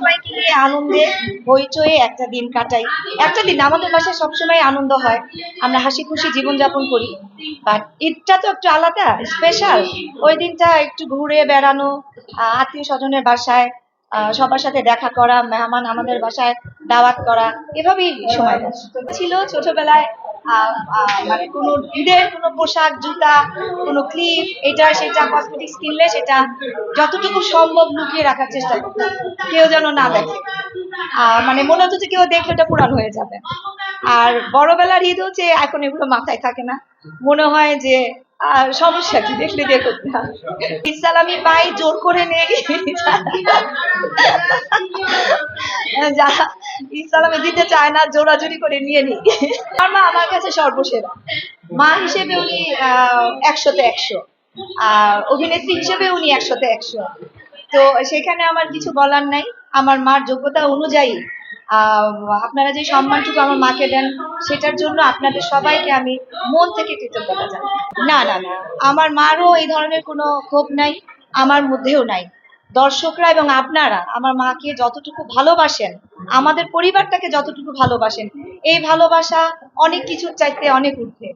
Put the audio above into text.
সবাইকে নিয়ে আনন্দে হইচয়ে একটা দিন কাটাই। একটা দিন আমাদের বাসায় সবসময় আনন্দ হয়। আমরা হাসি খুশি জীবনযাপন করি। বাট ঈদটা তো একটু আলাদা স্পেশাল ওই দিনটা একটু ঘুরে বেড়ানো আত্মীয় স্বজনের বাসায় সবার সাথে দেখা করা, মেহমান আমাদের বাসায় দাওয়াত করা, এভাবেই সময় ছিল ছোটবেলায় মানে কোনো ঈদের কোনো পোশাক, জুতা, কোনো ক্লিপ, এটা, সেটা কসমেটিক্স কিনলে সেটা যতটুকু সম্ভব লুকিয়ে রাখার চেষ্টা করতাম। কেউ যেন না দেখে। মানে মনে হতো যে কেউ দেখলে এটা পুরান হয়ে যাবে। আর বড়বেলার ঈদ হচ্ছে, এখন এগুলো মাথায় থাকে না। মনে হয় যে আর সমস্যা কি? দেখলে দেখুক না ইসলামী পাই জোর করে নেই যারা দিতে চায় না, জোরাজুরি করে নিয়ে নিই আমার মা আমার কাছে সর্বসেরা। মা হিসেবে উনি একশোতে একশো। আর অভিনেত্রী হিসেবে উনি একশোতে একশো। তো সেখানে আমার কিছু বলার নাই। আমার মার যোগ্যতা অনুযায়ী আপনারা যে সম্মানটুকু আমার মাকে দেন, সেটার জন্য আপনাদের সবাইকে আমি মন থেকে কৃতজ্ঞতা জানাই। না না না, আমার মারও এই ধরনের কোনো ক্ষোভ নাই, আমার মধ্যেও নাই। দর্শকরা এবং আপনারা আমার মাকে যতটুকু ভালোবাসেন, আমাদের পরিবারটাকে যতটুকু ভালোবাসেন, এই ভালোবাসা অনেক কিছুর চাইতে অনেক ঊর্ধ্বে।